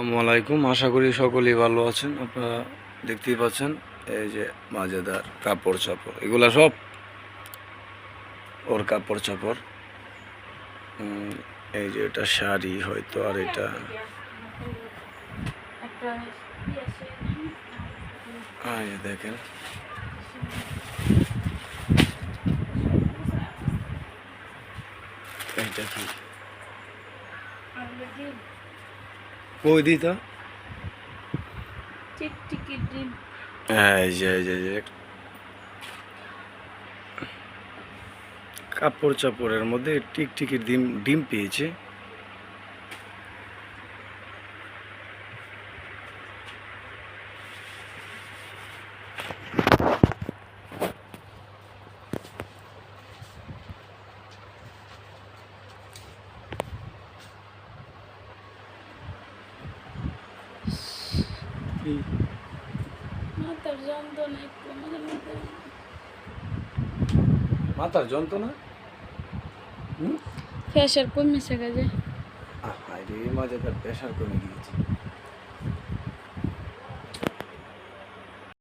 আসসালামু আলাইকুম। আশা করি সকলেই ভালো আছেন। আপনারা দেখতেই পাচ্ছেন এই যে মাঝেদার কাপড় চাপড়। এগুলা সব ওর কাপড় চাপড়। এই যে এটা শাড়ি হয়তো আর এটা দেখেন। এইটা কি? কই দিতা তো? ডিম এই যে এই যে এই যে। কাপড় চাপড়ের মধ্যে টিকটিকির ডিম ডিম পেয়েছে। মাথার যন্ত্রণা একটু মাথার যন্ত্রণা? প্রেশার কমেছে কাজে রে মাঝে প্রেশার কমে গিয়েছে।